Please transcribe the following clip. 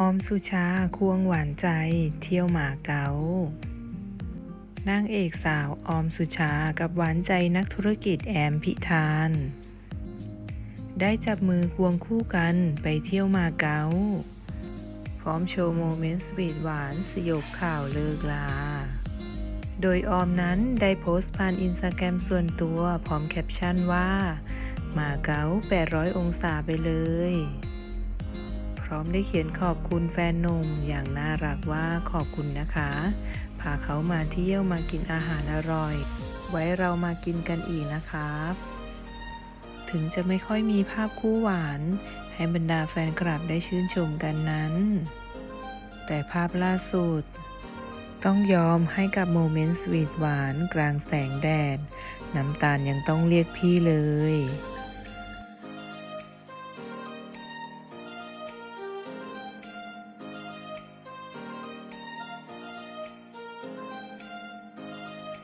ออมสุชาควงหวานใจเที่ยวหมาเก๊านางเอกสาวออมสุชากับหวานใจนักธุรกิจแอมพิธาน ได้จับมือควงคู่กันไปเที่ยวมาเก๊า พร้อมโชว์โมเมนต์สวีทหวานสยบข่าวเลิกลา โดยออมนั้นได้โพสต์ผ่านอินสตาแกรมส่วนตัวพร้อมแคปชั่นว่า มาเก๊า800 องศาไปเลย พร้อมได้เขียนขอบคุณแฟนหนุ่มอย่างน่ารักว่าขอบคุณนะคะ พาเขามาเที่ยวมากินอาหารอร่อย ไว้เรามากินกันอีกนะครับถึงจะไม่ค่อยมีภาพคู่หวาน ให้บรรดาแฟนคลับได้ชื่นชมกันนั้น แต่ภาพล่าสุด ต้องยอมให้กับโมเมนต์สวีทหวานกลางแสงแดด น้ำตาลยังต้องเรียกพี่เลย